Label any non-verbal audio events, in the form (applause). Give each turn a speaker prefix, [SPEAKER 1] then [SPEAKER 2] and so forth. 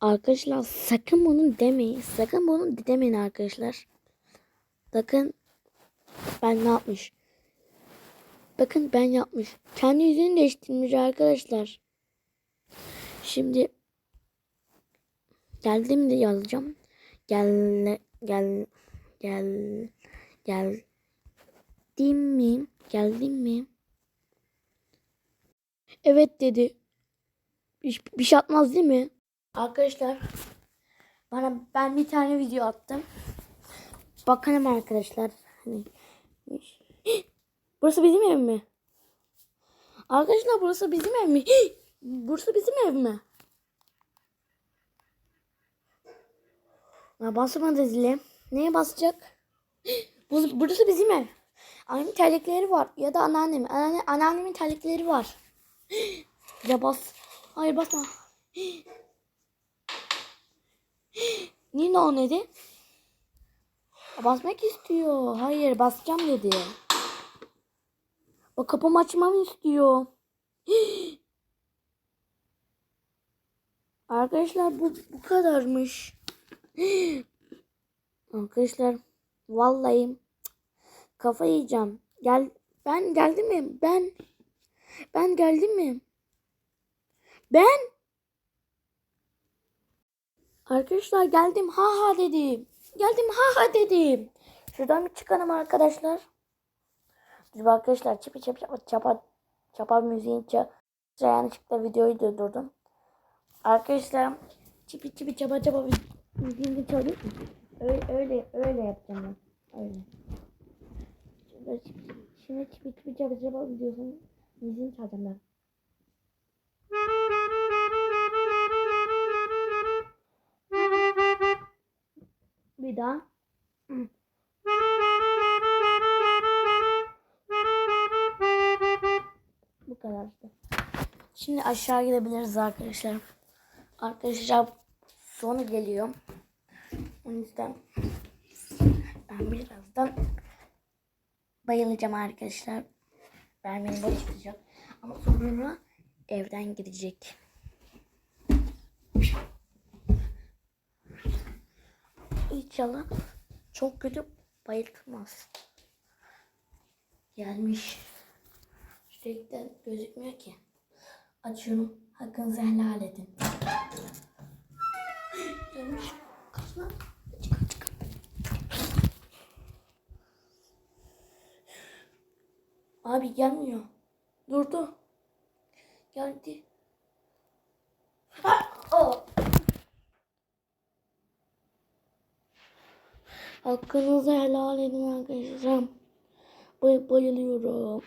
[SPEAKER 1] Arkadaşlar sakın bunu demeyin. Sakın bunu demeyin arkadaşlar. Bakın ben ne yapmış. Bakın ben yapmış. Kendi yüzünü değiştirmiş arkadaşlar. Şimdi geldim de yazacağım. Gel gel gel gel mi? Geldim mi? Evet dedi. Bir, bir şey atmaz değil mi? Arkadaşlar bana ben bir tane video attım. Bakalım arkadaşlar. Hani (gasps) Burası bizim ev mi? Arkadaşlar burası bizim ev mi? (gasps) Burası bizim ev mi? Ya basmadı zile. Neye basacak? (gasps) Bu- Burası bizim ev. Annemin terlikleri var. Ya da anneannem. Anneanne, anneannemin terlikleri var. Ya bas. Hayır basma. Niye o dedi? Basmak istiyor. Hayır basacağım dedi. O kapımı açmamı istiyor. (gasps) Arkadaşlar bu bu kadarmış. (gasps) Arkadaşlar vallahi kafa yiyeceğim. Gel ben geldim mi? Ben ben geldim mi? Ben Arkadaşlar geldim ha ha dedim. Geldim ha ha dedim. Şuradan bir çıkalım arkadaşlar. Dur arkadaşlar çipi çipi çapa çapa çapa müziğin ça yanlışlıkla videoyu durdurdum. Arkadaşlar çipi çipi çapa çapa müziğini çalıyor. Öyle öyle öyle yapacağım ben. Öyle. Şimdi çipi çipi çapa çapa videosunu müziğini çalacağım ben. Bir daha. Bu kadar işte. Şimdi aşağı gidebiliriz arkadaşlar. Arkadaşlar sonu geliyor. O yüzden ben birazdan bayılacağım arkadaşlar. Ben beni boş. Ama sonra evden gidecek. İnşallah çok kötü bayıltmaz. Gelmiş. Sürekli gözükmüyor ki. Açıyorum. Hakkınızı helal edin. Gelmiş. Kaçma. Çık çık. Abi gelmiyor. Durdu. Geldi. Ha! Oh. Hakkınızı helal edin arkadaşlar. Bay bayılıyorum.